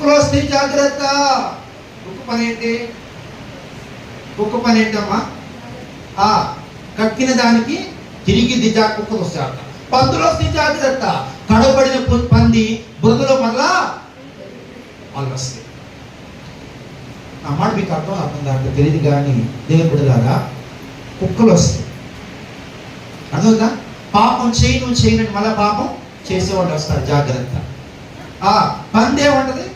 కుక్కలో వస్తే జాగ్రత్త. కుక్క పని ఏంటి కుక్క పని ఏంటమ్మా ఆ కక్కిన దానికి తిరిగి దిజా కుక్కలు వస్తాయట. పందులు వస్తే జాగ్రత్త. కడబడిన పంది బురదలో మళ్ళా వాళ్ళు వస్తాయి. ఆ మాట మీకు అర్థం అర్థం కాదు తెలియదు కానీ దేవుని బిడ్డలారా కుక్కలు వస్తాయి. అర్థమవుతా పాపం చేయను నువ్వు చేయనని పాపం చేసేవాళ్ళు వస్తారు. జాగ్రత్త. ఆ పంది ఏముంటది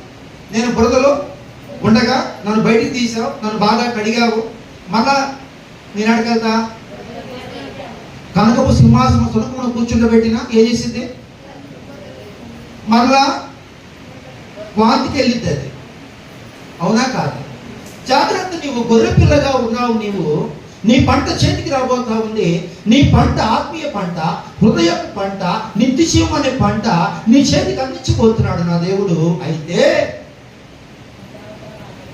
నేను బురదలో ఉండగా నన్ను బయటికి తీసావు నన్ను బాగా కడిగావు మళ్ళా నేను అడగలుగుతా కనకపు సింహాసనం సునకమును కూర్చుండబెట్టిన? ఏం చేసింది? మరలా వాంతికి వెళ్ళిద్ది అది. అవునా కాదు. జాగ్రత్త నీవు గొర్రె పిల్లగా ఉన్నావు నీవు. నీ పంట చేతికి రాబోతా ఉంది. నీ పంట ఆత్మీయ పంట హృదయపు పంట నిత్యశీవం అనే పంట నీ చేతికి అందించబోతున్నాడు నా దేవుడు. అయితే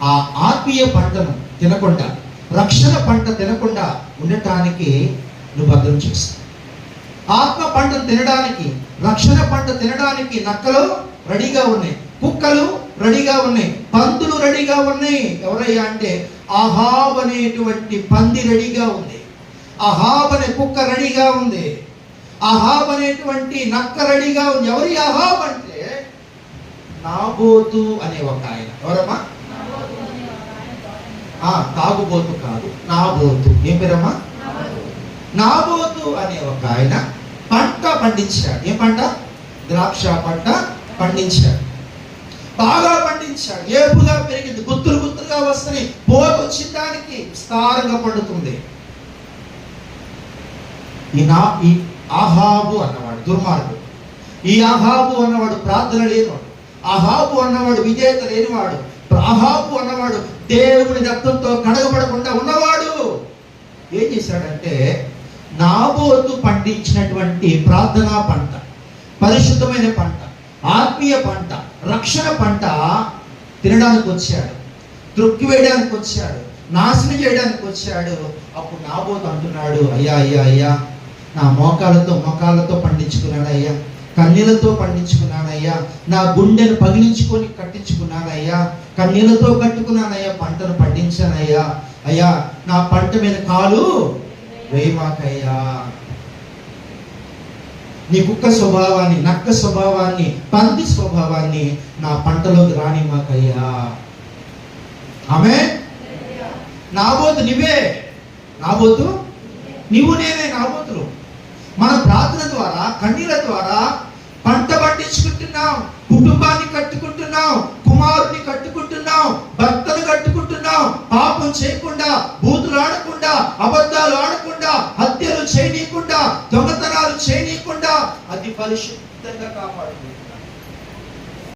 ఆ ఆత్మీయ పంటను తినకుండా రక్షణ పంట తినకుండా ఉండటానికి నువ్వు భద్రం చేస్తావు ఆత్మ పంటను తినడానికి రక్షణ పంట తినడానికి నక్కలు రెడీగా ఉన్నాయి కుక్కలు రెడీగా ఉన్నాయి పందులు రెడీగా ఉన్నాయి. ఎవరయ్యా అంటే అహాబ్ అనేటువంటి పంది రెడీగా ఉంది. అహాబ్ అనే కుక్క రెడీగా ఉంది. అహాబ్ అనేటువంటి నక్క రెడీగా ఉంది. ఎవరి అహాబ్ అంటే నాబోతు అనే ఒక ఆయన. ఎవరమ్మా? తాగుబోతు కాదు నాబోతు. ఏం పేరమ్మా? నాబోతు అనే ఒక ఆయన పంట పండించాడు. ఏ పంట? ద్రాక్ష పంట పండించాడు. బాగా పండించాడు. ఏపుగా పెరిగింది. గుత్తులు గుత్తులుగా వస్తున్నాయి. పోత వచ్చిన దానికి విస్తారంగా పండుతుంది. ఈ నా ఈ ఆహాబు అన్నవాడు దుర్మార్గుడు. ఈ ఆహాబు అన్నవాడు ప్రార్థన లేనివాడు. అహాబు అన్నవాడు విజేత లేనివాడు. రాహాబు అన్నవాడు దేవుని రక్తంతో కడగబడకుండా ఉన్నవాడు. ఏం చేశాడంటే నాబోతు పండించినటువంటి ప్రార్థనా పంట పరిశుద్ధమైన పంట ఆత్మీయ పంట రక్షణ పంట తినడానికి వచ్చాడు. తృప్తి వేయడానికి వచ్చాడు. నాశనం చేయడానికి వచ్చాడు. అప్పుడు నాబోతు అంటున్నాడు అయ్యా అయ్యా అయ్యా నా మోకాలతో మోకాలతో పండించుకున్నాడయ్యా కన్నీలతో పండించుకున్నానయ్యా నా గుండెను పగిలించుకొని కట్టించుకున్నానయ్యా కన్నీళ్ళతో కట్టుకున్నానయ్యా పంటను పండించానయ్యా. అయ్యా నా పంట మీద కాలు వేయమాకయ్యా. నీ కుక్క స్వభావాన్ని నక్క స్వభావాన్ని పంది స్వభావాన్ని నా పంటలోకి రాని మాకయ్యా ఆమె నాబోతు నువ్వే నాబోతు నీవు నేనే నాబోతులు మన ప్రార్థన ద్వారా కన్నీల ద్వారా పంట పండించుకుంటున్నాం. కుటుంబాన్ని పాపం చేయకుండా బూతులు ఆడకుండా అబద్ధాలు ఆడకుండా హత్యలు చేయనీయకుండా దొంగతనాలు చేయనీయకుండా అది పరిశుద్ధంగా కాపాడుతుంది.